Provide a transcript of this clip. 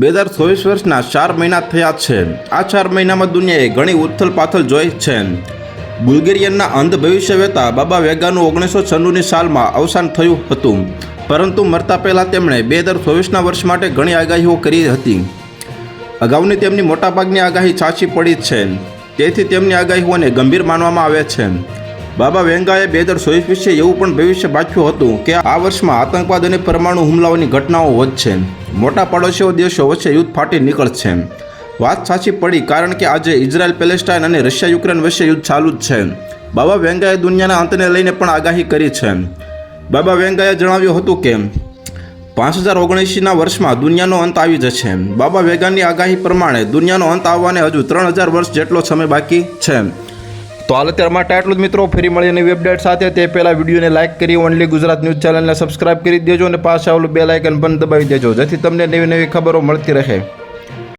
બે હજાર ચોવીસ વર્ષના ચાર મહિના થયા છે. આ ચાર મહિનામાં દુનિયાએ ઘણી ઉથલ પાથલ જોઈ છે. બુલ્ગેરિયનના અંધ ભવિષ્યવેતા બાબા વેગાનું ઓગણીસો છન્નુંની સાલમાં અવસાન થયું હતું. પરંતુ મરતા પહેલાં તેમણે બે હજાર ચોવીસના વર્ષ માટે ઘણી આગાહીઓ કરી હતી. અગાઉની તેમની મોટાભાગની આગાહી સાચી પડી છે. તેથી તેમની આગાહીઓને ગંભીર માનવામાં આવે છે. બાબા વેંગાએ બે હજાર ચોવીસ વિશે એવું પણ ભવિષ્ય બાંચ્યું હતું કે આ વર્ષમાં આતંકવાદ અને પરમાણુ હુમલાઓની ઘટનાઓ વધશે. મોટા પડોશીઓ દેશો વચ્ચે યુદ્ધ ફાટી નીકળશે. વાત સાચી પડી કારણ કે આજે ઇઝરાયલ, પેલેસ્ટાઇન અને રશિયા, યુક્રેન વચ્ચે યુદ્ધ ચાલુ જ છે. બાબા વેંગાએ દુનિયાના અંતને લઈને પણ આગાહી કરી છે. બાબા વેંગાએ જણાવ્યું હતું કે, પાંચ હજાર ઓગણીસના વર્ષમાં દુનિયાનો અંત આવી જશે. બાબા વેગાની આગાહી પ્રમાણે દુનિયાનો અંત આવવાને હજુ ત્રણ હજાર વર્ષ જેટલો સમય બાકી છે. તો હાલ અત્યાર માટે આટલું જ, મિત્રો. ફરી મળીએ અને અપડેટ સાથે. તે પહેલાં વિડીયોને લાઇક કરી ઓનલી ગુજરાત ન્યૂઝ ચેનલને સબસ્ક્રાઇબ કરી દેજો અને પાછા આવેલું બે લાઇકન પણ દબાવી દેજો, જેથી તમને નવી નવી ખબરો મળતી રહે.